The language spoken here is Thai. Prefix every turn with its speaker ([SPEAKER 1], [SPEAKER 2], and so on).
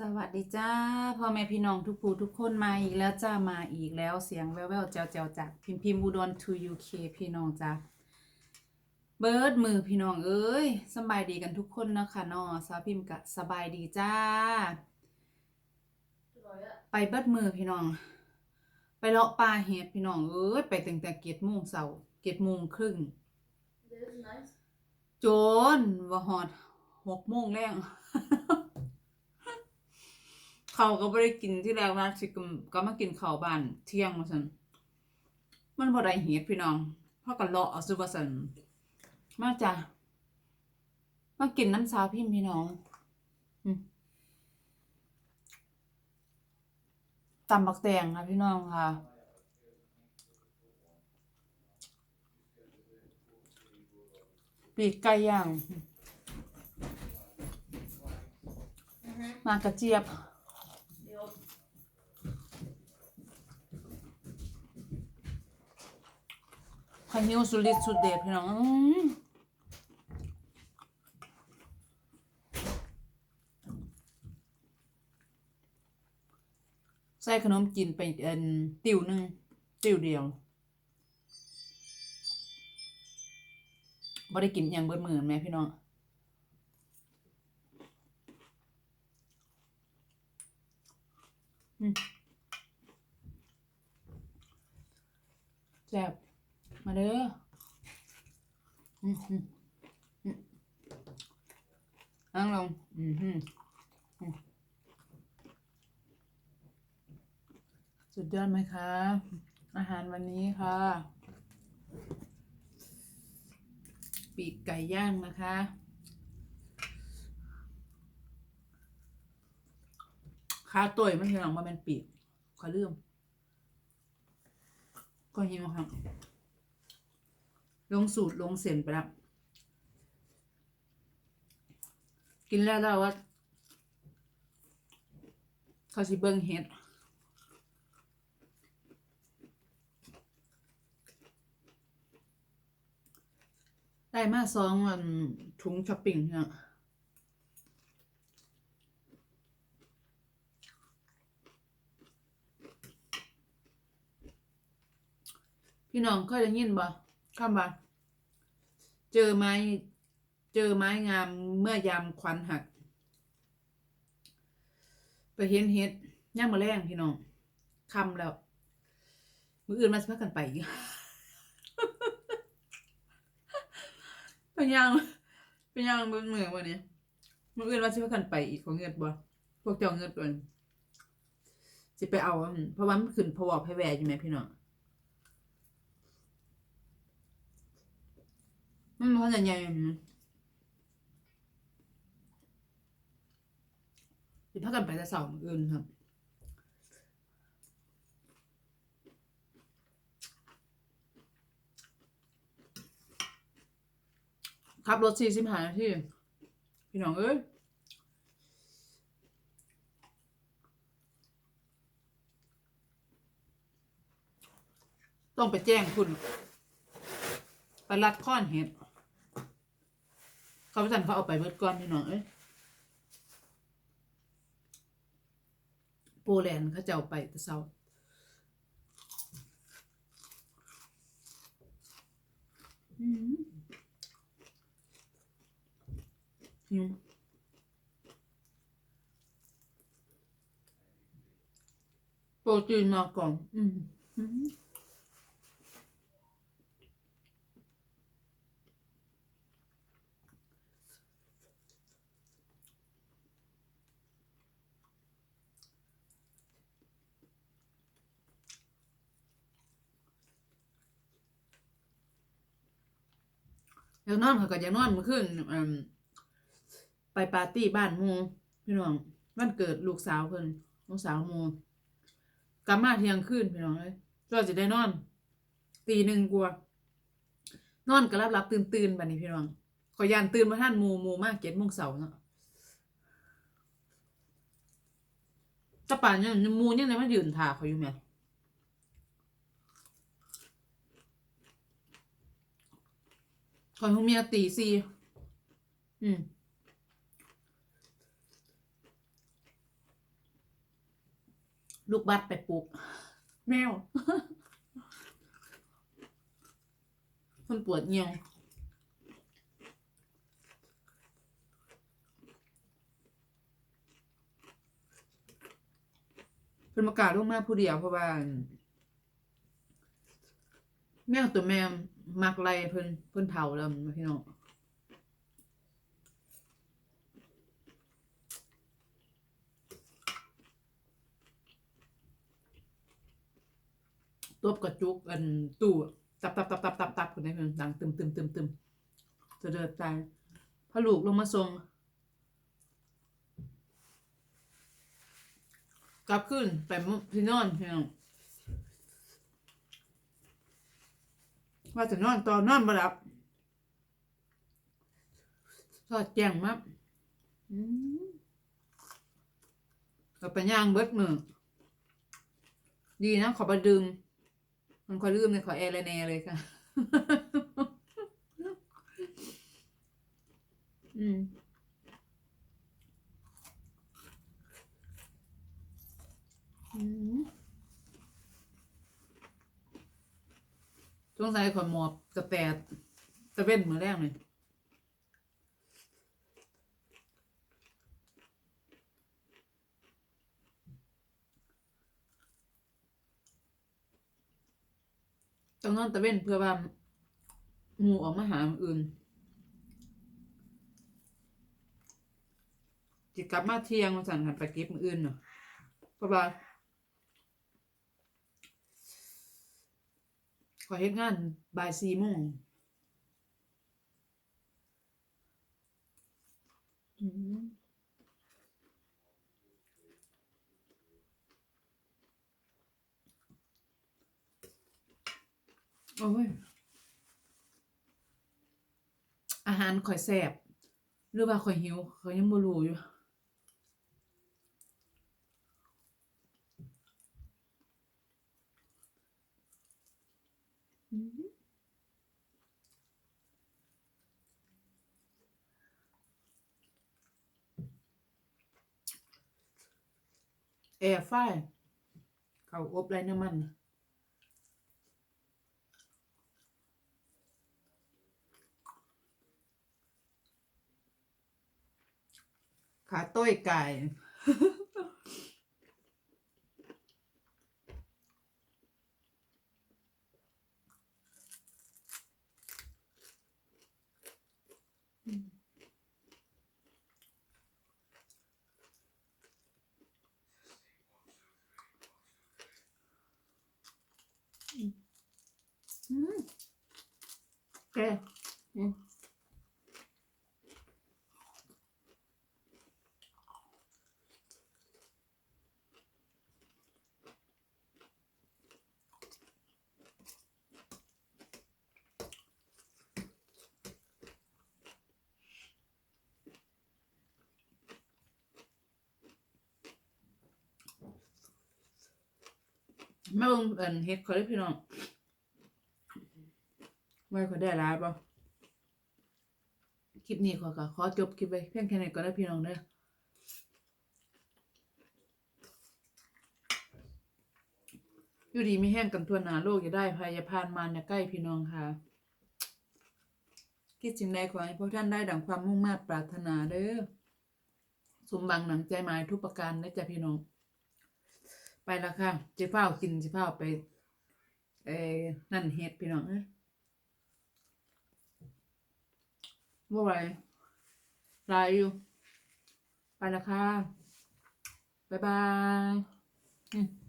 [SPEAKER 1] สวัสดีจ้าพ่อแม่พี่น้องทุกผู้ทุกคนมาอีกแล้วจ้ามาอีกแล้วเสียงแว่วๆแจ๋วๆจากพิมพ์พิมพ์อุดร to UK พี่น้องจ้าเบิร์ดมือพี่น้องเอ้ยสำบายดีกันทุกคนนะคะเนาะสาวพิมพ์กะสบายดีจ้า ไปเบิดมือพี่น้อง ไปเลาะป่าเห็ดพี่น้องเอ้ยไปตั้งแต่เจ็ดโมงเสาร์เจ็ดโมงครึ่ง
[SPEAKER 2] This is nice.
[SPEAKER 1] โจนว่าฮอดหกโมงแรง เขาก็ไม่ได้กินที่แรกนะสิกมก็มากินข้าวบ้านเที่ยงมาสันมันบ่ได้เฮ็ดพี่น้องเพราะกันเลาะเอาซุว่าสันมาจ้ะมากินน้ำสาวพี่พี่น้องอืมตำบักแตงค่ะพี่น้องค่ะปีกไก่ย่าง
[SPEAKER 2] Mm-hmm.
[SPEAKER 1] มากระเจี๊ยบ พายุสุริตสุดเด็ดพี่น้องใส่ขนมจีนไปเอ็นติวหนึ่งติวเดียวบ่ได้กินอย่างเบิดมือแม่พี่น้องแซ่บ มาเด้ออืมอืมอืมนั่งลงอืมอืมสุดยอดไหมคะ อาหารวันนี้ค่ะ ปีกไก่ย่างนะคะขาต่อยมันทีหลังมาเป็นปีกขอลืมก็หิวครับ ลงสูตรลงเส้นไปแล้วกินแล้วแล้วว่าเขาสิเบิ่งเห็ดได้มาสองอันถุงช้อปปิ้งเนี่ยพี่น้องเคยได้ยินบ่ คำว่าเจอไม้ เจอไม้งามเมื่อยามควันหัก ไปเห็นเห็ดย่างมาแรงพี่น้องคำแล้ว มืออื่นมาสิพักกันไปอีกไปย่างไปย่างบิ่งเหนือวันนี้มืออื่นว่าสิพักกันไปอีกของเงินบ่พวกเจ้าเงินตัวนี้สิไปเอา เพราะว่ามันขึ้นพวอกแพแวอยู่ไหมพี่น้อง มันเพราะใหญ่ๆนะสิพากันไปแต่เสาร์มื้ออื่นครับขับรถสี่สิบห้านาทีพี่น้องเอ้ยต้องไปแจ้งคุณไปรัดข้อนเห็ด เขาไปสั่นเขาเอาไปเบิดก้อนพี่น้องเอ้ยโปแลนด์เขาจะเอาไปแต่เช้าอืมหิวโปรตีนมาก่อนอืมอืม อยากนอนเขาก็อยากนอนเมื่อคืนไปปาร์ตี้บ้านมูพี่น้องวันเกิดลูกสาวเพิ่นลูกสาวมูกลับมาเที่ยงคืนพี่น้องเลยก็จะได้นอน ตีหนึ่งกว่านอนก็รับรับตื่นตื่นบัดนี้พี่น้องขอยานตื่นมาท่านมูมูมากเจ็ดโมงเสาร์เนาะตะป่านเนี่ยหมูยังไงมันยืนถ่าเขาอยู่แหม อยคงมีตีสี่อืมลูกบัตรไปปลูกแมวมันปวดเงียวเพิ่นประกาศลงมาผู้เดียวเพราะว่าแมวตัวแม่ มักไล่เพิ่นเพิ่นเฒ่าแล้วพี่น้องตบกระจุกอันตู้ตับตับตับตับตับตับคนนี้เพิ่นดังตึมตึมตึมตึมจะเดินตายพอลูกลงมาส่งกลับขึ้นไปมุที่นอนพี่น้อง ว่าจะนอนต่อนอนบ่หลับสอดแจงมากก็ไปย่างเบิดมือ ดีนะขอประดึง มันขอลืมเลยขอแอร์เลยแนเลยค่ะ อืม อืม ช่วงสายขอนหมอบกระแตตะเว้นมือนแรกเลยต้องนอนตะเว้นเพื่อว่าหมูออกมาหาอื่นจิกลับมาเที่ยงมาสั่นหันไปเก็บมืออื่นเนาะเพราะว่า ขอเฮ็ดงานบ่ายสี่โมงอืมโอ้ย อาหารข่อยแซ่บหรือว่าข่อยหิวข่อยยังบ่รู้อยู่ แอร์ไฟเขาอบไรน้ำมันขาต้อยไก่ อืมแกอื มแม่เบิ่งอันเฮ็ดเขาได้พี่น้องไว้ขาได้ร้ายป่คลิปนี้ขอก็ขอจบคลิปไว้เพียงแค่นี้ก็ได้พี่น้องเด้ออยู่ดีไม่แห้งกันทั่วหนาโลกอย่าได้ภัยาพานมารอย่าใกล้พี่น้องค่ะคิดสิ่งใดขอให้พวกท่านได้ดังความมุ่งมา่ปรารถนาเด้อสมบังหนังใจหมายทุกประการนะจ๊ะพี่น้อง ไปและค่ะเจ้าเฝ้ากินเจ้าเฝ้าไปเอ้นั่นเฮ็ดพี่น้องเอ้ยว่าไรลายอยู่ ไปแล้วค่ะ บ๊ายบาย